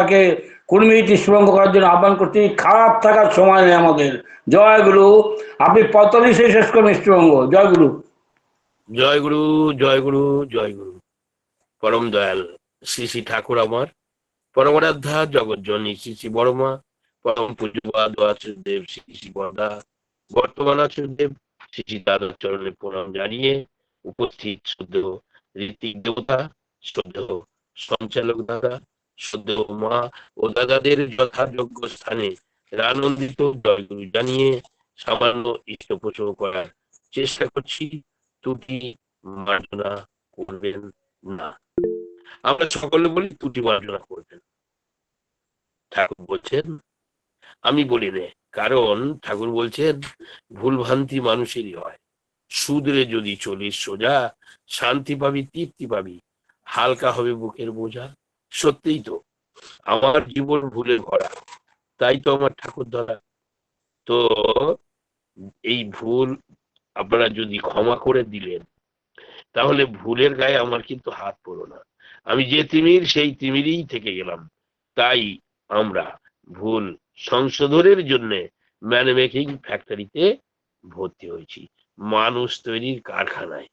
তাকে মিনিট স্মরণ করার জন্য আহ্বান করছি খারাপ থাকার সময় নেই আমাদের। জয় গুরু। আপনি পঁয়তাল্লিশে শেষ করুন স্ট্রঙ্গ জয় গুরু। জয় গুরু জয় গুরু জয় গুরু। পরম দয়াল শ্রী শ্রী ঠাকুর আমার। পরমারাধ্যা জগৎজনী শ্রী শ্রী বড়মা পরম পূজ্যবাদ আচার্যদেব শ্রী শ্রী বরদা। বর্তমান আচার্যদেব শ্রী শ্রী দাদার চরণে প্রণাম জানিয়ে উপস্থিত শুদ্ধ ঋতিক দেবতা শ্রদ্ধ সঞ্চালক দাদা মা ও দাদাদের যথাযোগ্য স্থানে আনন্দিত জয়গুরু জানিয়ে সামান্য ইষ্ট পোষণ করার চেষ্টা করছি। ত্রুটি মার্জনা করবেন না। আমরা সকলে বলি ত্রুটি মার্জনা করবেন। ঠাকুর বলছেন, আমি বলি নে, কারণ ঠাকুর বলছেন ভুল ভ্রান্তি মানুষেরই হয়। সুদরে যদি চলিস সোজা, শান্তি পাবি, তৃপ্তি পাবি। হালকা হবে বুকের বোঝা। সত্যিই তো, আমার জীবন ভুলে ভরা, তাই তো আমার ঠাকুর ধরা। তো এই ভুল আপনারা যদি ক্ষমা করে দিলেন, তাহলে ভুলের গায়ে আমার কিন্তু হাত পড়ো না। আমি যে তিমির, সেই তিমিরই থেকে গেলাম। তাই আমরা ভুল সংশোধনের জন্য ম্যান মেকিং ফ্যাক্টরিতে ভর্তি হয়েছি। মানুষ তৈরির কারখানায়।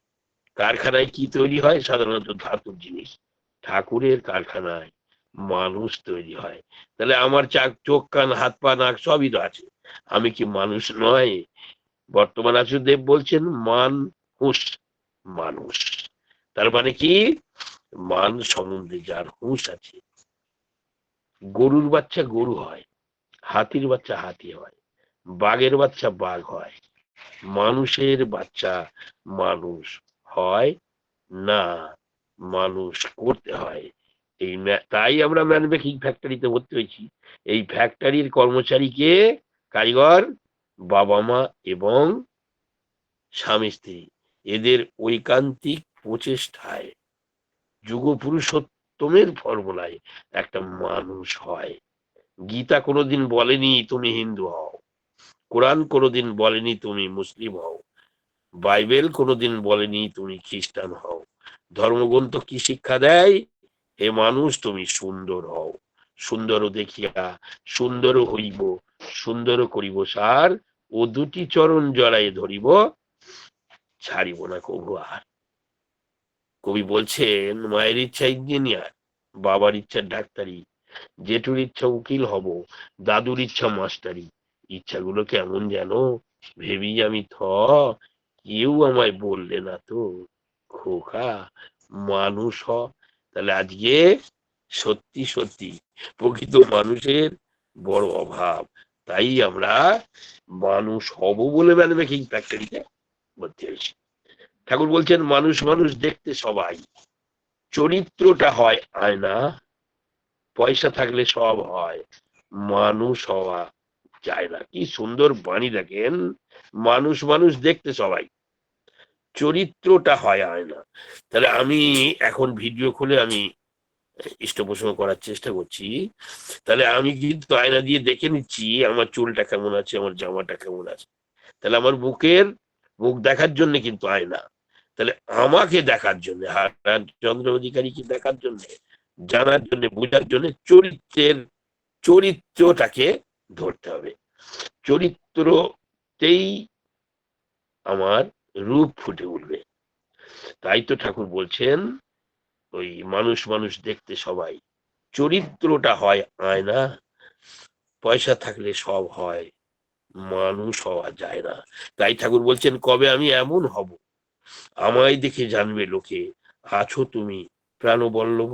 কারখানায় কি তৈরি হয়? সাধারণত ধাতুর জিনিস। ঠাকুরের কারখানায় মানুষ তৈরি হয়। তাহলে আমার চাক, চোখ, কান, হাত, পা, নাক সবই তো আছে। আমি কি মানুষ নয়? বর্তমান আচার্যদেব বলছেন মান হুঁশ মানুষ। তার মানে কি? মান সম্বন্ধে যার হুঁশ আছে। গরুর বাচ্চা গরু হয়, হাতির বাচ্চা হাতি হয়, বাঘের বাচ্চা বাঘ হয়। মানুষের বাচ্চা মানুষ হয় না। মানুষ করতে হয়। এই তাই আমরা ম্যানুফ্যাকচারিং ফ্যাক্টরিতে ভর্তি হয়েছি। এই ফ্যাক্টরির কর্মচারীকে কারিগর বাবা মা এবং স্বামী স্ত্রী, এদের ঐকান্তিক প্রচেষ্টায় যুগ পুরুষোত্তমের ফর্মুলায় একটা মানুষ হয়। গীতা কোনোদিন বলেনি তুমি হিন্দু হও। কোরআন কোনোদিন বলেনি তুমি মুসলিম হও। বাইবেল কোনোদিন বলেনি তুমি খ্রিস্টান হও। ধর্মগ্রন্থ কি শিক্ষা দেয়? হে মানুষ, তুমি সুন্দর হও। সুন্দর দেখিয়া সুন্দর হইব, সুন্দর করিব সার, ও দুটি চরণ জড়াই ধরিব, ছাড়িব না কবু আর। কবি বলছেন, মায়ের ইচ্ছা ইঞ্জিনিয়ার, বাবার ইচ্ছা ডাক্তারি, জেঠুর ইচ্ছা উকিল হব, দাদুর ইচ্ছা মাস্টারি। ইচ্ছাগুলো কেমন যেন ভেবি আমি থ, কেউ আমায় বললে না তো। খোকা মানুষ হ। তাহলে আজকে সত্যি সত্যি প্রকৃত মানুষের বড় অভাব। তাই আমরা মানুষ হব বলে ম্যানুফ্যাকচারিং ফ্যাক্টরিতে ভর্তি হয়েছি। ঠাকুর বলছেন, মানুষ মানুষ দেখতে সবাই। চরিত্রটা হয় আয়না, পয়সা থাকলে সব হয়। মানুষ হওয়া যায় না। কি সুন্দর বাণী দেখেন। মানুষ মানুষ দেখতে সবাই। চরিত্রটা হয় আয়না তাহলে আমি এখন ভিডিও খুলে আমি ইষ্টপ্রসঙ্গ করার চেষ্টা করছি। তাহলে আমি কিন্তু আয়না দিয়ে দেখে নিচ্ছি আমার চুলটা কেমন আছে, আমার জামাটা কেমন আছে। তাহলে আমার বুকের, মুখ দেখার জন্য কিন্তু আয়না। তাহলে আমাকে দেখার জন্য চন্দ্র অধিকারীকে দেখার জন্য, জানার জন্য, বোঝার জন্য চরিত্রের, চরিত্রটাকে ধরতে হবে। চরিত্রতেই আমার রূপ ফুটে উঠবে। তাই তো ঠাকুর বলছেন, ওই মানুষ মানুষ দেখতে সবাই। চরিত্রটা হয় আয়না, পয়সা থাকলে সব হয়, মানুষ হওয়া যায় না। তাই ঠাকুর বলছেন, কবে আমি এমন হব? আমায় দেখে জানবে লোকে, আছো তুমি প্রাণবল্লভ।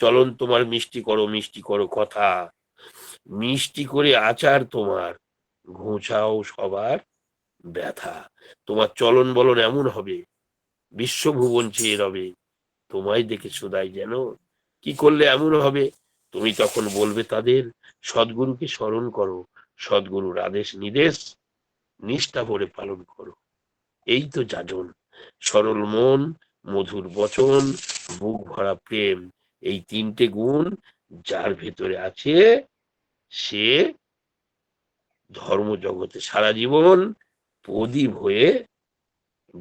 চলন তোমার মিষ্টি করো মিষ্টি করো কথা। মিষ্টি করে আচার তোমার ঘোচাও সবার ব্যথা। তোমার চলন বলন এমন হবে, বিশ্বভুবন চেয়ে রবে। তোমায় দেখে শুধাই যেন কি করলে এমন হবে? তুমি তখন বলবে তাদের, সদ্গুরুকে স্মরণ করো, সদ্গুরুর আদেশ নির্দেশ, নিষ্ঠা ভরে পালন করো। এই তো যাজন, সরল মন, মধুর বচন, বুক ভরা প্রেম। এই তিনটে গুণ যার ভেতরে আছে, সে ধর্ম জগতে সারা জীবন প্রদীপ হয়ে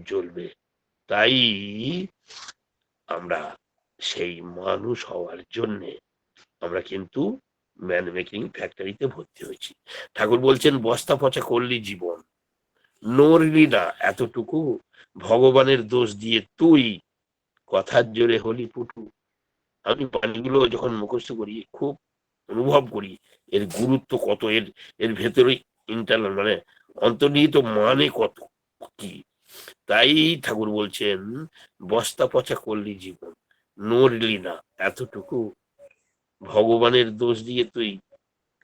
জ্বলবে। তাই আমরা সেই মানুষ হওয়ার জন্যে আমরা কিন্তু ম্যান মেকিং ফ্যাক্টরিতে ভর্তি হয়েছি। ঠাকুর বলছেন, বস্তা পচা করলি জীবন। নড়লি না, এতটুকু ভগবানের দোষ দিয়ে তুই কথার জোরে হলি পুটু। আমি বাণীগুলো যখন মুখস্থ করি, খুব অনুভব করি, এর গুরুত্ব কত, এর এর ভেতরে ইন্টারনাল মানে অন্তর্নিহিত মানে কত? কি? তাই ঠাকুর বলছেন, বস্তা পচা করলি জীবন, নড়লি না। এতটুকু ভগবানের দোষ দিয়ে তুই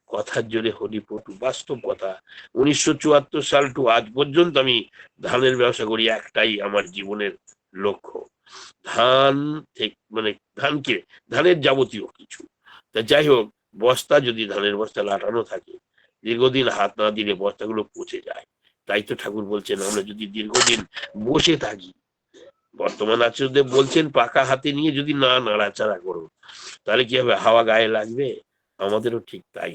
কথার জোরে হলি পটু বাস্তব কথা, উনিশশো চুয়াত্তর সাল টু আজ পর্যন্ত আমি ধানের ব্যবসা করি, একটাই আমার জীবনের লক্ষ্য। ধান মানে ধানকে, ধানের যাবতীয় কিছু। তা যাই হোক, বস্তা যদি ধানের বস্তা লাটানো থাকে দীর্ঘদিন হাত না দিলে বস্তাগুলো পচে যায়। তাই তো ঠাকুর বলছেন, আমরা যদি দীর্ঘদিন বসে থাকি, বর্তমান আচার্যদেব বলছেন, পাকা হাতে নিয়ে যদি না নাড়াচাড়া করো, তাহলে কি হবে? হাওয়া গায়ে লাগবে? আমাদেরও ঠিক তাই।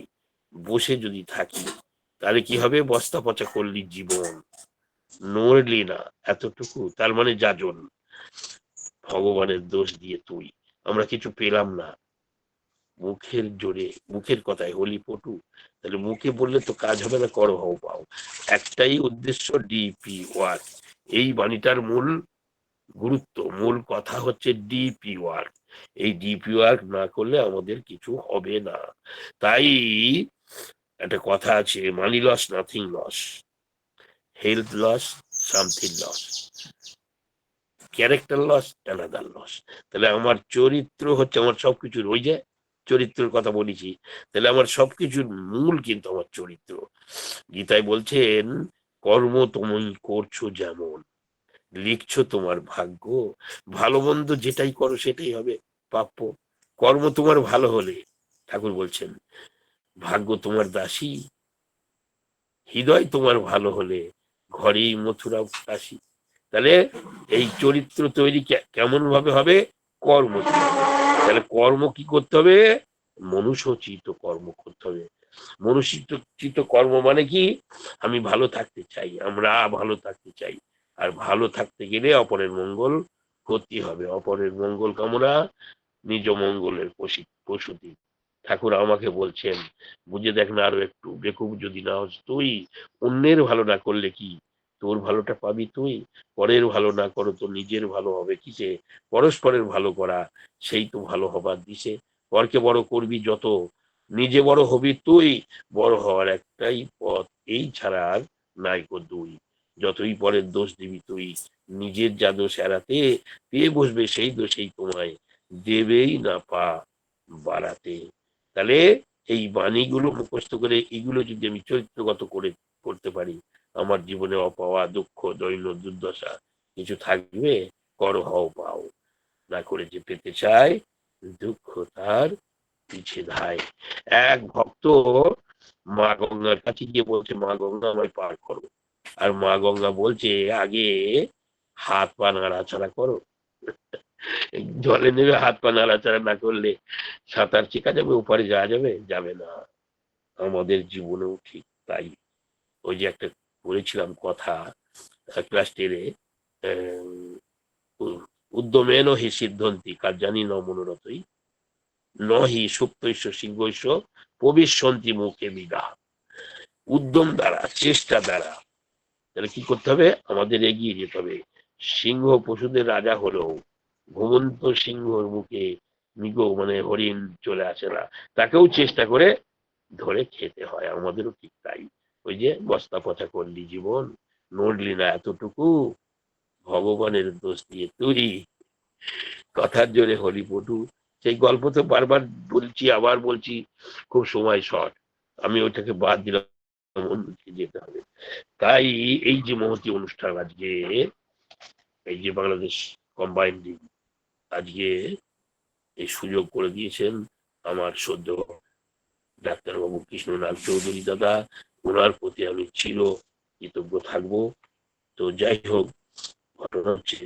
বসে যদি থাকি, তাহলে কি হবে? বস্তা পচা করলি জীবন। নড়লি না এতটুকু, তার মানে যাজন। ভগবানের দোষ দিয়ে তুই। আমরা কিছু পেলাম না। মুখের জোরে, মুখের কথায় হোলি পটু, তাহলে মুখে বললে তো কাজ হবে না, করো হও পাও। একটাই উদ্দেশ্য ডিপি ওয়ার্ক এই বাণীটার মূল গুরুত্ব, মূল কথা হচ্ছে ডিপি ওয়ার্ক এই ডিপি ওয়ার্ক না করলে আমাদের কিছু হবে না। তাই একটা কথা আছে money lost nothing lost health lost something lost character lost another lost তাহলে আমার চরিত্র হচ্ছে, আমার সবকিছু রয়ে যে চরিত্রের কথা বলেছি, তাহলে আমার সবকিছুর মূল কিন্তু আমার চরিত্র। গীতায় বলছেন, কর্ম তুমি করছ যেমন, লিখছো তোমার ভাগ্য, ভালো মন্দ যেটাই করো সেটাই হবে প্রাপ্য। কর্ম তোমার ভালো হলে, ঠাকুর বলছেন, ভাগ্য তোমার দাসী, হৃদয় তোমার ভালো হলে ঘরেই মথুরা দাসী। তাহলে এই চরিত্র তৈরি কেমন ভাবে হবে? কর্ম কর্ম কি করতে হবে? মনুষ্যচিত কর্ম করতে হবে। মনুষ্যচিত কর্ম মানে কি? আমি ভালো থাকতে চাই, আমরা ভালো থাকতে চাই। আর ভালো থাকতে গেলে অপরের মঙ্গল ক্ষতি হবে। অপরের মঙ্গল কামনা নিজ মঙ্গলের প্রসি- প্রসূতি। ঠাকুর আমাকে বলছেন, বুঝে দেখ না আরও একটু, বেকুব যদি না হস তুই, অন্যের ভালো না করলে কি? তোর ভালোটা পাবি তুই, পরের ভালো না করো তো নিজের ভালো হবে কিসে? পরস্পরের ভালো করা, সেই তো ভালো হবার দিছে পরকে বড় করবি যত, নিজে বড় হবি তুই, বড় হওয়ার একটাই পথ। এই ছাড়া আর নাই কো দুই। যতই পরের দোষ দিবি তুই, নিজের যা দোষ এড়াতে পেয়ে বসবে সেই দোষেই তোমায় দেবেই না পা বাড়াতে। তাহলে এই বাণীগুলো মুখস্থ করে, এগুলো যদি আমি চরিত্রগত করে, করতে পারি আমার জীবনে অপাওয়া দুঃখ দৈন্য দুর্দশা কিছু থাকবে, কর হও, পাও। না করে যে পেতে চায় দুঃখ তার পিছে ধায়। এক ভক্ত মা গঙ্গার কাছে গিয়ে বলছে, মা গঙ্গা, আমায় পার করো। আর মা গঙ্গা বলছে, আগে হাত পা নাড়াচাড়া করো। জলে নেমে হাত পা নাড়াচাড়া না করলে সাঁতার শেখা যাবে, ওপারে যাওয়া যাবে? যাবে না। আমাদের জীবনেও ঠিক তাই। ওই যে একটা বলেছিলাম কথা ক্লাস টেনে উদ্যমেন হি সিদ্ধন্তি কার জানি ন মনোরথই, নহি সুপ্তৈষ সিংহৈষ প্রবিশন্তি মুখে বিদা। উদ্যম দ্বারা, চেষ্টা দ্বারা, তাহলে কি করতে হবে? আমাদের এগিয়ে যেতে হবে। সিংহ পশুদের রাজা হলেও, ঘুমন্ত সিংহর মুখে মৃগ মানে হরিণ চলে আসে না, তাকেও চেষ্টা করে ধরে খেতে হয়, আমাদেরও ঠিক তাই। ওই যে বস্তা পচা করলি জীবন, নড়লি না এতটুকু, ভগবানের দোষ দিয়ে তুই। কথার জোরে হলি পটু সেই গল্প তো বারবার বলছি, আবার বলছি, খুব সময় শর্ট। আমি ওটাকে বাদ দিলাম যেতে হবে। তাই এই যে মহতি অনুষ্ঠান আজকে, এই যে বাংলাদেশ কম্বাইন্ড আজকে এই সুযোগ করে দিয়েছেন আমার সদ্য ডাক্তারবাবু কৃষ্ণনাথ চৌধুরী দাদা। ওনার প্রতি আমি চির কৃতজ্ঞ থাকব। তো যাই হোক, ঘটনা হচ্ছে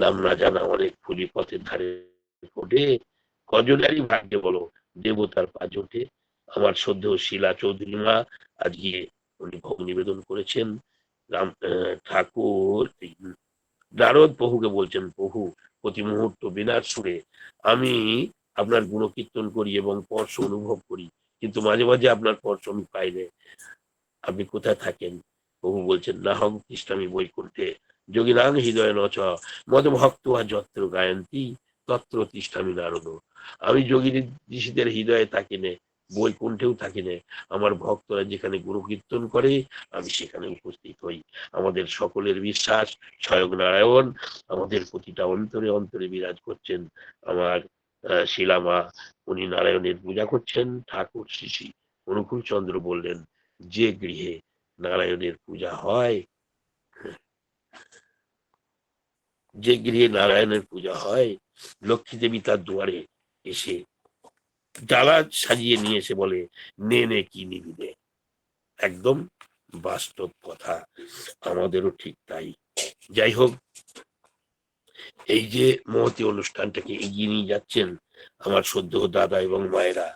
নাম না জানা অনেক ফুলি পথের ধারে ফোটে কজনারই ভাগ্যে বলো, দেবতার পা ওঠে আমার সদ্য শিলা চৌধুরী মা আজকে উনি ভোগ নিবেদন করেছেন। রাম ঠাকুর নারদ প্রভুকে বলছেন, প্রভু, প্রতি মুহূর্ত বিনার সুরে আমি আপনার গুণকীর্তন করি এবং স্পর্শ অনুভব করি। কিন্তু মাঝে মাঝে আপনার স্পর্শ আমি পাইলে আপনি কোথায় থাকেন? প্রভু বলছেন না হং কৃষ্ণামি বৈকুণ্ঠে যোগিনাং হৃদয় নচ মদ ভক্ত আর যত্র গায়ন্তী তত্র তিষ্ঠামি নারদ। আমি যোগী ঋষিদের হৃদয়ে থাকি নে বৈকুণ্ঠেও থাকি নে আমার ভক্তরা যেখানে গুরু কীর্তন করে, আমি সেখানে উপস্থিত হই। আমাদের সকলের বিশ্বাস, স্বয়ং নারায়ণ, আমাদের প্রতিটা অন্তরে অন্তরে বিরাজ করছেন আমার শিলামা উনি নারায়ণের পূজা করছেন। ঠাকুর শ্রী অনুকূল চন্দ্র বললেন, যে গৃহে নারায়ণের পূজা হয়, যে গৃহে নারায়ণের পূজা হয় লক্ষ্মী দেবী তার দুয়ারে এসে ডালা সাজিয়ে নিয়ে এসে বলে, নে নে, কি নিবি একদম বাস্তব কথা। আমাদেরও ঠিক তাই। যাই হোক এই যে মহতি অনুষ্ঠানটাকে এগিয়ে নিয়ে যাচ্ছেন আমার সদ্য দাদা এবং মায়েরা,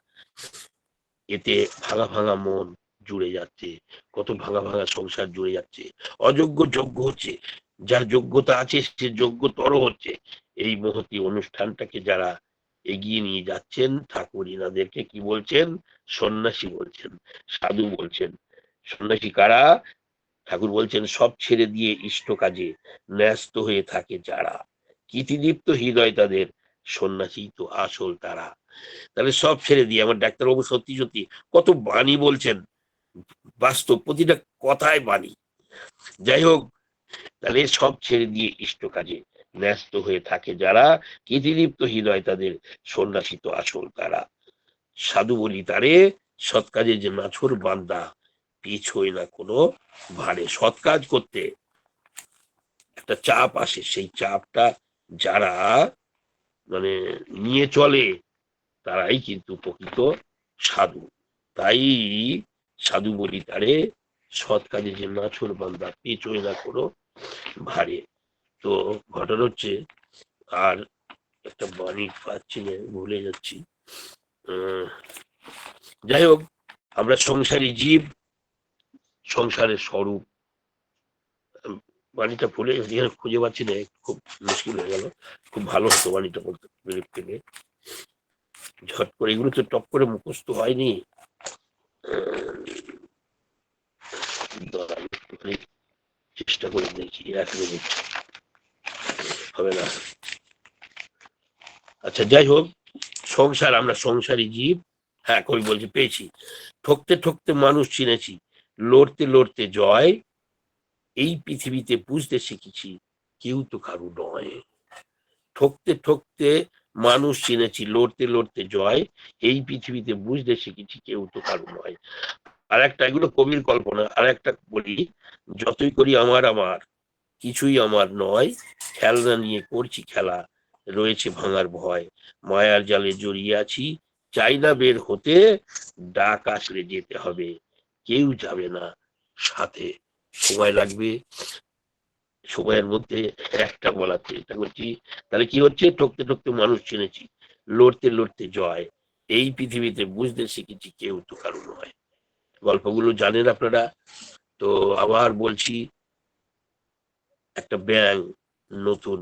এতে ভাঙা ভাঙা মন জুড়ে যাচ্ছে, কত ভাঙা ভাঙা সংসার জুড়ে যাচ্ছে। অযোগ্য যোগ্য হচ্ছে, যার যোগ্যতা আছে সে যোগ্যতর হচ্ছে। এই মহতি অনুষ্ঠানটাকে যারা এগিয়ে নিয়ে যাচ্ছেন, ঠাকুর ইনাদেরকে কি বলছেন? সন্ন্যাসী বলছেন, সাধু বলছেন। সন্ন্যাসী কারা? ঠাকুর বলছেন, সব ছেড়ে দিয়ে ইষ্ট কাজে ন্যস্ত হয়ে থাকে যারা। কীর্তিদীপ্ত হৃদয় তাদের, সন্ন্যাসী তো আসল তারা। তাহলে সব ছেড়ে দিয়ে আমার ডাক্তারবাবু সত্যি সত্যি কত বাণী বলছেন। বাস্তব প্রতিটা কথায় বাণী। যাই হোক, তাহলে সব ছেড়ে দিয়ে ইষ্ট কাজে ন্যস্ত হয়ে থাকে যারা, কীর্তিদীপ্ত হৃদয় তাদের, সন্ন্যাসী তো আসল তারা। সাধু বলি তারে, সৎ কাজে যে নাছর বান্দা পিছই না কোনো ভারে। সৎ কাজ করতে একটা চাপ আসে, সেই চাপটা যারা মানে নিয়ে চলে, তারাই কিন্তু প্রকৃত সাধু। তাই সাধু বলি তারে সৎ কাজে যে নাছর বান্দা পেছই না কোনো ভারে। তো ঘটনা হচ্ছে, আর একটা বাণী পাচ্ছি না, ভুলে যাচ্ছি। যাই হোক, আমরা সংসারী জীব, সংসারের স্বরূপ। বাণীটা ভুলে এখানে খুঁজে পাচ্ছি না, খুব মুশকিল হয়ে গেল। খুব ভালো হতো বাণীটা বলতে পেরে পেলে। ঝট করে এগুলো তো টপ করে মুখস্থ হয়নি। চেষ্টা করে দেখি, এক মিনিট। হবে না। আচ্ছা যাই হোক, সংসার, আমরা সংসারী জীব। হ্যাঁ কবি বলছি, পেয়েছি। ঠকতে ঠকতে মানুষ চিনেছি। লড়তে লড়তে জয় এই পৃথিবীতে বুঝতে শিখেছি, কেউ তো কারু নয়। ঠকতে ঠকতে মানুষ চিনেছি, লড়তে লড়তে জয়, এই পৃথিবীতে বুঝতে শিখেছি কেউ তো কারু নয়। আর একটা এগুলো কবির কল্পনা আর একটা বলি, যতই করি আমার আমার, কিছুই আমার নয়, খেলনা নিয়ে করছি খেলা, রয়েছে ভাঙার ভয়, মায়ার জালে জড়িয়ে আছি চাই না বের হতে ডাক আসলে যেতে হবে, কেউ যাবে না সাথে। সময় লাগবে, সময়ের মধ্যে একটা বলার চেষ্টা করছি তাহলে কি হচ্ছে? ঠকতে ঠকতে মানুষ চিনেছি, লড়তে লড়তে জয়। এই পৃথিবীতে বুঝতে শিখেছি কেউ তো কারও নয়। গল্পগুলো জানেন আপনারা? তো আবার বলছি, একটা ব্যাং নতুন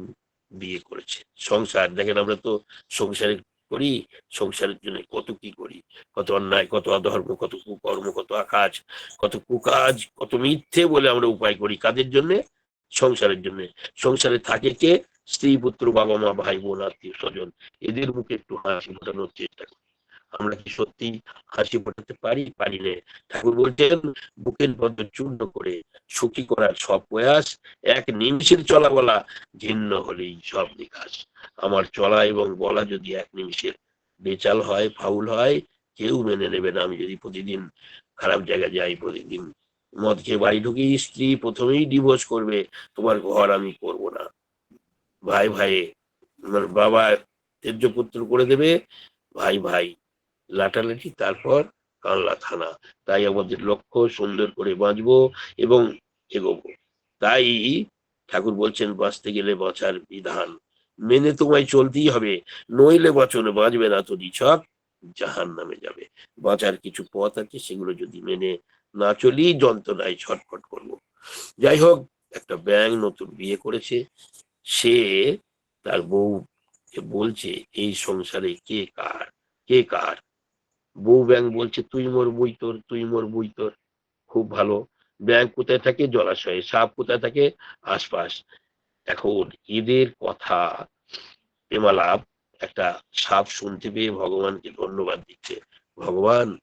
বিয়ে করেছে। সংসার, দেখেন আমরা তো সংসারে করি, সংসারের জন্য কত কি করি, কত অন্যায়, কত অধর্ম, কত কুকর্ম, কত আকাজ, কত কুকাজ, কত মিথ্যে বলে আমরা উপায় করি কাদের জন্য? সংসারের জন্য। সংসারে থাকে কে? স্ত্রী, পুত্র, বাবা, মা, ভাই, বোন, আত্মীয়, স্বজন। এদের মুখে একটু হাসি ফোটানোর চেষ্টা করি। আমরা কি সত্যি হাসি ফোটাতে পারি? পারি না ঠাকুর বলছেন, বুকের বদ্ধ চূর্ণ করে সুখী করার সব প্রয়াস, এক নিমিষের চলা বলা ভিন্ন হলেই সব বিকাশ আমার চলা এবং বলা যদি এক নিমিষের বেচাল হয়, ফাউল হয়, কেউ মেনে নেবে না। আমি যদি প্রতিদিন খারাপ জায়গায় যাই, প্রতিদিন মদ খেয়ে বাড়ি ঢুকে, স্ত্রী প্রথমেই ডিভোর্স করবে, তোমার ঘর আমি করব না। ভাই ভাই বাবা তেজ্য পুত্র করে দেবে, ভাই ভাই লাটালাটি তারপর কানলা থানা। তাই আমাদের লক্ষ্য, সুন্দর করে বাঁচবো এবং এগোবো। তাই ঠাকুর বলছেন, বাঁচতে গেলে বাঁচার বিধান। মেনে তোমায় চলতেই হবে, নইলে বচনে, বাঁচবে না তো নিছক জাহান নামে যাবে। বাঁচার কিছু পথ আছে, সেগুলো যদি মেনে না চলি, যন্ত্রণায় ছটফট করব। যাই হোক, একটা ব্যাং নতুন বিয়ে করেছে। সে তার বউ বলছে, এই সংসারে কে কার? কে কার? বউ ব্যাং বলছে, তুই মোর বই তোর, তুই মোর বই তোর। খুব ভালো। ব্যাং কোথায় থাকে? জলাশয়ে। সাপ কোথায় থাকে? আশপাশ। এখন এদের কথা এমালাপ একটা সাপ শুনতে পেয়ে ভগবানকে ধন্যবাদ দিচ্ছে। ভগবান,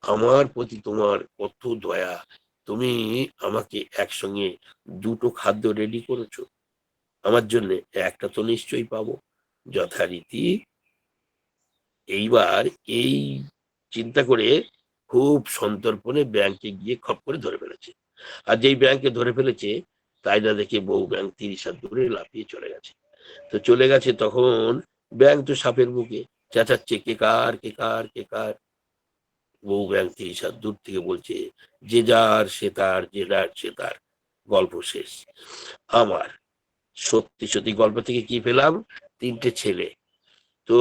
আমার প্রতি তোমার কত দয়া। তুমি আমাকে একসঙ্গে দুটো খাদ্য রেডি করেছ। আমার জন্য একটা তো নিশ্চয়ই পাবো। যথারীতি এইবার এই চিন্তা করে খুব সন্তর্পণে ব্যাংকে গিয়ে খপ করে ধরে ফেলেছে। আর যেই ব্যাংকে ধরে ফেলেছে, তাই না দেখে বউ ব্যাংক তিরিশ হাত দূরে লাফিয়ে চলে গেছে। তো চলে গেছে তখন ব্যাংক তো সাপের মুখে, চেঁচাচ্ছে, কে কার কে কার কে কার? বউ ব্যাংক তিরিশ হাত দূর থেকে বলছে, যে যার, সে তার, যে যার, সে তার। গল্প শেষ। আমার সত্যি সত্যি গল্প থেকে কি পেলাম? তিনটে ছেলে তো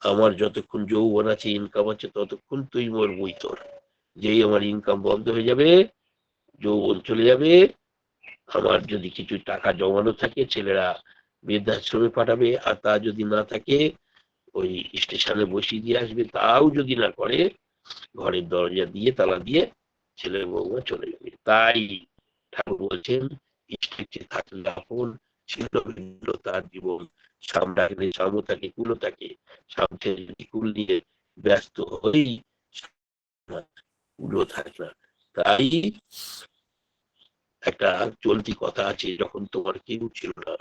আমার যতক্ষণ যৌবন আছে ইনকাম আছে, ততক্ষণ তুই মোর বই তোর। যেই আমার ইনকাম বন্ধ হয়ে যাবে, যৌবন চলে যাবে, আমার যদি কিছু টাকা জমানো থাকে, ছেলেরা বৃদ্ধাশ্রমে পাঠাবে, আর তা যদি না থাকে, ওই স্টেশনে বসিয়ে দিয়ে আসবে, তাও যদি না করে, ঘরের দরজা দিয়ে, তালা দিয়ে ছেলে বৌমা চলে যাবে। তাই ঠাকুর বলছেন ইষ্টে থাকলে আপন ছিল ভিন্ন তার জীবন। কুলো নিয়ে ব্যস্ত কুলো থাকে না তাই একটা চলতি কথা আছে, যখন তোমার কেউ ছিল না,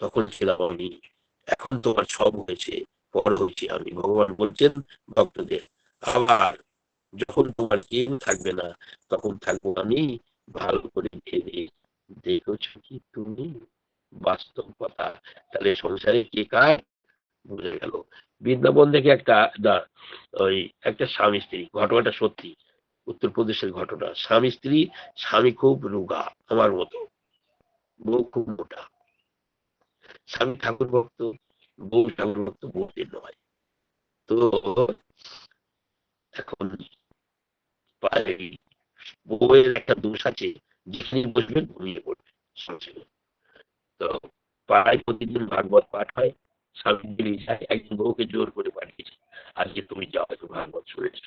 তখন ছিলাম আমি। এখন তোমার সব হয়েছে, পর হচ্ছে আমি। ভগবান বলছেন ভক্তদের, আবার যখন তোমার কেউ থাকবে না, তখন থাকব আমি, ভালো করে ভেবে দেখেছ কি তুমি? বাস্তব কথা। তাহলে সংসারে কে কার? বুঝে গেল। বৃন্দাবন থেকে একটা ওই একটা স্বামী স্ত্রী। ঘটনাটা সত্যি। উত্তরপ্রদেশের ঘটনা। স্বামী স্ত্রী, স্বামী খুব রোগা, আমার মতো। বউ খুব মোটা। স্বামী ঠাকুর ভক্ত বউ ঠাকুর ভক্ত বউদের নয়। তো এখন বউয়ের একটা দোষ আছে। যেখানে বসবেন ঘুমিয়ে পড়বে সংসারে তো পাড়ায় প্রতিদিন ভাগবত পাঠ হয়। স্বামী বেরিয়ে যায় একদিন বউকে জোর করে পাঠিয়েছে, আজকে তুমি যাও একটু ভাগবত শুনেছ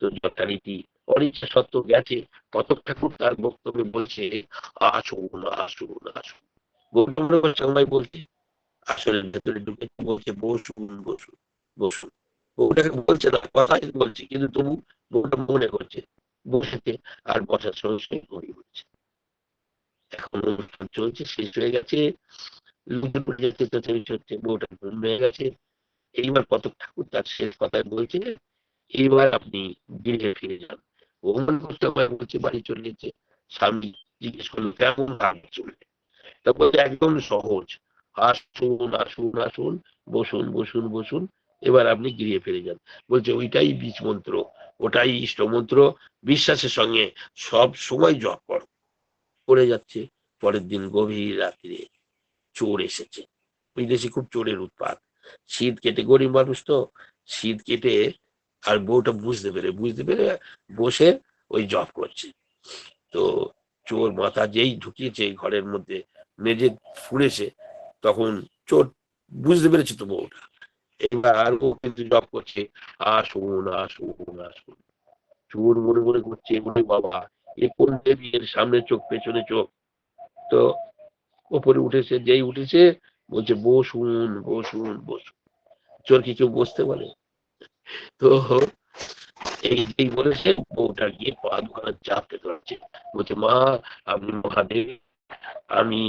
তো যথারীতি অনিচ্ছা সত্ত্ব গেছে। কতক ঠাকুর তার বক্তব্যে বলছে আসুন আসুন আসুন গোবিন্দ সবাই বলছে, আসলে ভেতরে ঢুকে বলছে, বসুন বসুন বসুন। বউটাকে বলছে না, কথাই বলছে, কিন্তু তবু বউটা মনে করছে, বসেছে আর বসার সঙ্গে সঙ্গে এখন অনুষ্ঠান চলছে, শেষ হয়ে গেছে। এইবার ঠাকুর তার শেষ কথায় বলছে এইবার আপনি গৃহে ফিরে যান। করতে বলছে, বাড়ি চলে স্বামী জিজ্ঞেস করল, কেমন বলছে, একদম সহজ। আসুন আসুন আসুন, বসুন বসুন বসুন, এবার আপনি গৃহে ফিরে যান। বলছে, ওইটাই বীজ মন্ত্র ওটাই ইষ্ট মন্ত্র বিশ্বাসের সঙ্গে সব সময় জপ করো। করে যাচ্ছে। পরের দিন গভীর রাত্রে চোর এসেছে। বিদেশে খুব চোরের উৎপাত। শীত কেটে গরিব মানুষ তো, শীত কেটে আর বউটা বুঝতে পেরে বুঝতে পেরে বসে ওই জব করছে। তো চোর মাথা যেই ঢুকিয়েছে ঘরের মধ্যে, মেঝে ফুঁড়েছে, তখন চোর বুঝতে পেরেছে তো বউটা। এবার ও কিন্তু জব করছে, আসুন আসুন আসুন। চোর মনে মনে করছে মনে বাবা এ কোন দেবী এর সামনে চোখ, পেছনে চোখ। তো ওপরে উঠেছে, যেই উঠেছে, বলছে, বসুন বসুন বসুন। চোর কি কেউ বসতে বলে। তো এই এই বলেছে, বউটা গিয়ে পা দুখানা চাপতে ধরছে। বলছে, মা, আপনি মহাদেব। আমি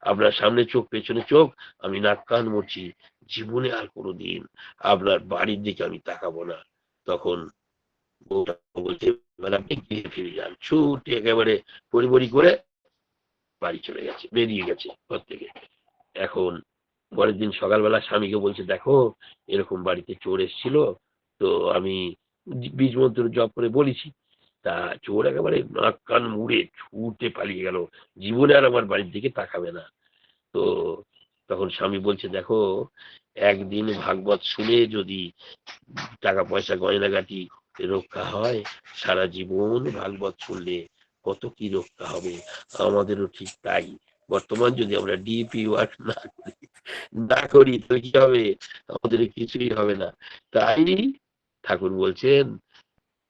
আপনার সামনে চোখ, পেছনে চোখ, আমি নাক, কান মরছি জীবনে আর কোনোদিন আপনার বাড়ির দিকে আমি তাকাবো না। তখন বউটা বলছে এবার আপনি গিয়ে ফিরে যান ছুটে একেবারে পরিবরি করে বাড়ি চলে গেছে, বেরিয়ে গেছে ঘর থেকে। এখন পরের দিন সকালবেলা স্বামীকে বলছে, দেখো, এরকম বাড়িতে চোর এসেছিল, তো আমি বীজ মন্ত্র জপ করে বলেছি। তা চোর একেবারে নাক কান মুড়ে ছুটে পালিয়ে গেল। জীবনে আর আমার বাড়ির দিকে তাকাবে না। তো তখন স্বামী বলছে, দেখো, একদিন ভাগবত শুনে যদি টাকা পয়সা গয়নাগাটি রক্ষা হয়। সারা জীবন ভাগবত শুনলে কত কি রক্ষা হবে? আমাদেরও ঠিক তাই। বর্তমান যদি আমরা ডিপি ওয়ার্ক না করি না করি, তো কি হবে? আমাদের কিছুই হবে না। তাই ঠাকুর বলছেন,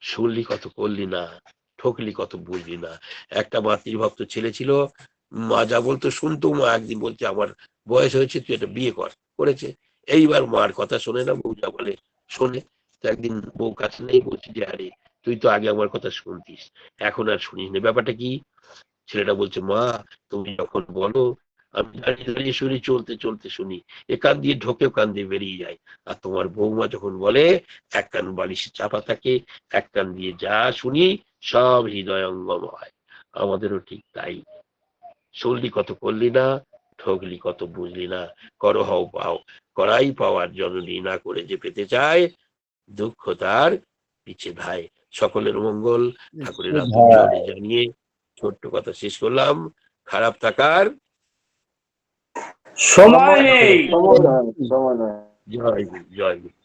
শুনলি কত, করলি না। ঠকলি কত, বুঝলি না। একটা মাতৃভক্ত ছেলে ছিল, মা যা বলতো শুনতো, মা একদিন বলছে, আমার বয়স হয়েছে, তুই একটা বিয়ে কর। করেছে। এইবার মার কথা শোনে না, বউ যা বলে, শোনে। তো একদিন বউ কাছে নেই বলছি যে, আরে, তুই তো আগে আমার কথা শুনতিস, এখন আর শুনিস না। ব্যাপারটা কি? ছেলেটা বলছে, মা, তুমি যখন বলো, আমি দাঁড়িয়ে দাঁড়িয়ে শুনি, চলতে চলতে শুনি। এ কান দিয়ে ঢোকে কান দিয়ে বেরিয়ে যায়। আর তোমার বৌমা যখন বলে, এক কান বালিশে চাপা থাকে, এক কান দিয়ে যা শুনি, সব হৃদয়ঙ্গম হয়। আমাদেরও ঠিক তাই। শুনলি কত করলি না ঠকলি কত বুঝলি না। করো হও পাও, করাই পাওয়ার জননী না করে যে পেতে চায় দুঃখ তার পিছে ভাই। সকলের মঙ্গল ঠাকুরের জানিয়ে ছোট্ট কথা শেষ করলাম। খারাপ থাকার সময় নেই। জয় জয় গুরু।